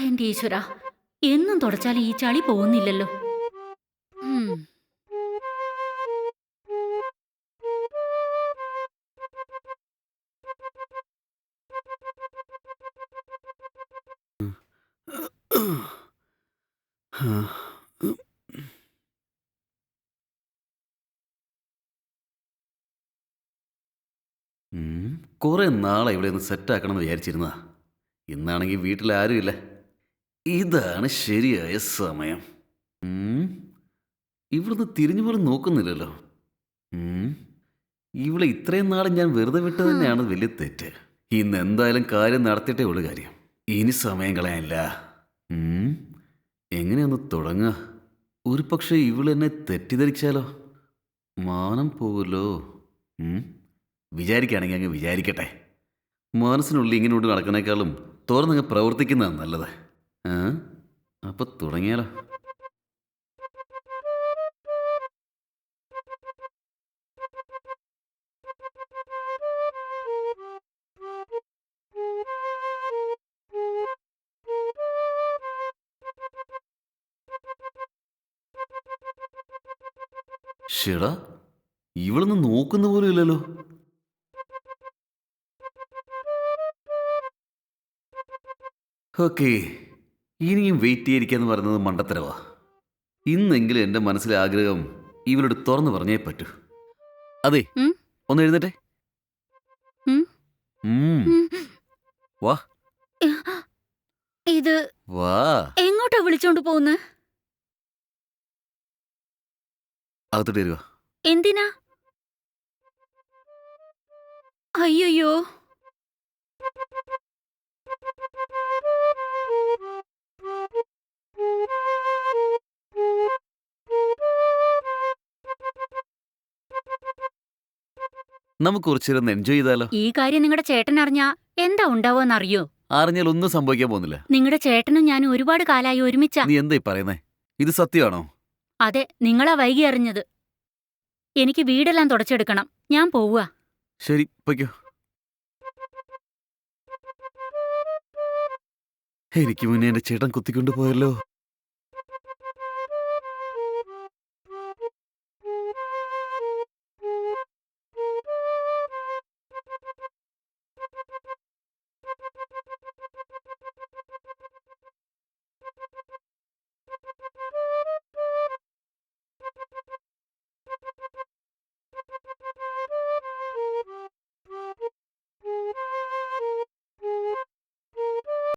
എന്റെ ഈശ്വര എന്നും തുടച്ചാൽ ഈ ചളി പോകുന്നില്ലല്ലോ. കുറെ നാളെ ഇവിടെ ഒന്ന് സെറ്റാക്കണം എന്ന് വിചാരിച്ചിരുന്നതാ. ഇന്നാണെങ്കിൽ വീട്ടിൽ ആരുമില്ല. ഇതാണ് ശരിയായ സമയം. ഇവിടുന്ന് തിരിഞ്ഞു പോലും നോക്കുന്നില്ലല്ലോ. ഇവിടെ ഇവളെ ഇത്രയും നാൾ ഞാൻ വെറുതെ വിട്ടത് തന്നെയാണ് വലിയ തെറ്റ്. ഇന്ന് എന്തായാലും കാര്യം നടത്തിയിട്ടേ ഉള്ളു കാര്യം. ഇനി സമയം കളയാനില്ല. എങ്ങനെയൊന്ന് തുടങ്ങുക ഒരു പക്ഷേ ഇവളെന്നെ തെറ്റിദ്ധരിച്ചാലോ? മാനം പോകുമല്ലോ വിചാരിക്കുകയാണെങ്കിൽ അങ്ങ് വിചാരിക്കട്ടെ. മനസ്സിനുള്ളിൽ ഇങ്ങനെ കൊണ്ട് നടക്കുന്നേക്കാളും തുറന്നങ്ങ് പ്രവർത്തിക്കുന്നതാണ് നല്ലത്. അപ്പൊ തുടങ്ങിയാലോ. ഷെടാ ഇവളൊന്നും നോക്കുന്ന പോലും ഇല്ലല്ലോ. ഓക്കെ. ഇനിയും വെയിറ്റ് ചെയ്തിരിക്കാന്ന് പറയുന്നത് മണ്ടത്തരവാ. ഇന്നെങ്കിലും എന്റെ മനസ്സിലെ ആഗ്രഹം ഇവരോട് തുറന്നു പറഞ്ഞേ പറ്റൂ. അതെ ഒന്ന് എഴുന്നേറ്റെ. വാ. ഇത് വാ. എങ്ങോട്ടാ വിളിച്ചോണ്ട് പോകുന്നത് അകത്തോട്ട് വരുവാ. എന്തിനാ? അയ്യോ നമുക്ക് കുറച്ചേരം എൻജോയ് ചെയ്താലോ? ഈ കാര്യം നിങ്ങളുടെ ചേട്ടൻ അറിഞ്ഞാ എന്താ ഉണ്ടാവോന്നറിയോ അറിഞ്ഞാൽ ഒന്നും സംഭവിക്കാൻ പോകുന്നില്ല. നിങ്ങളുടെ ചേട്ടനും ഞാനും ഒരുപാട് കാലായി ഒരുമിച്ച. നീ എന്തായി പറയുന്നേ? ഇത് സത്യമാണോ? അതെ നിങ്ങളാ വൈകി അറിഞ്ഞത് എനിക്ക് വീടെല്ലാം തുടച്ചെടുക്കണം. ഞാൻ പോവുക. ശരി പൊയ്ക്കോ. എനിക്ക് മുന്നേ എന്റെ ചേട്ടൻ കുത്തിക്കൊണ്ടു പോയല്ലോ.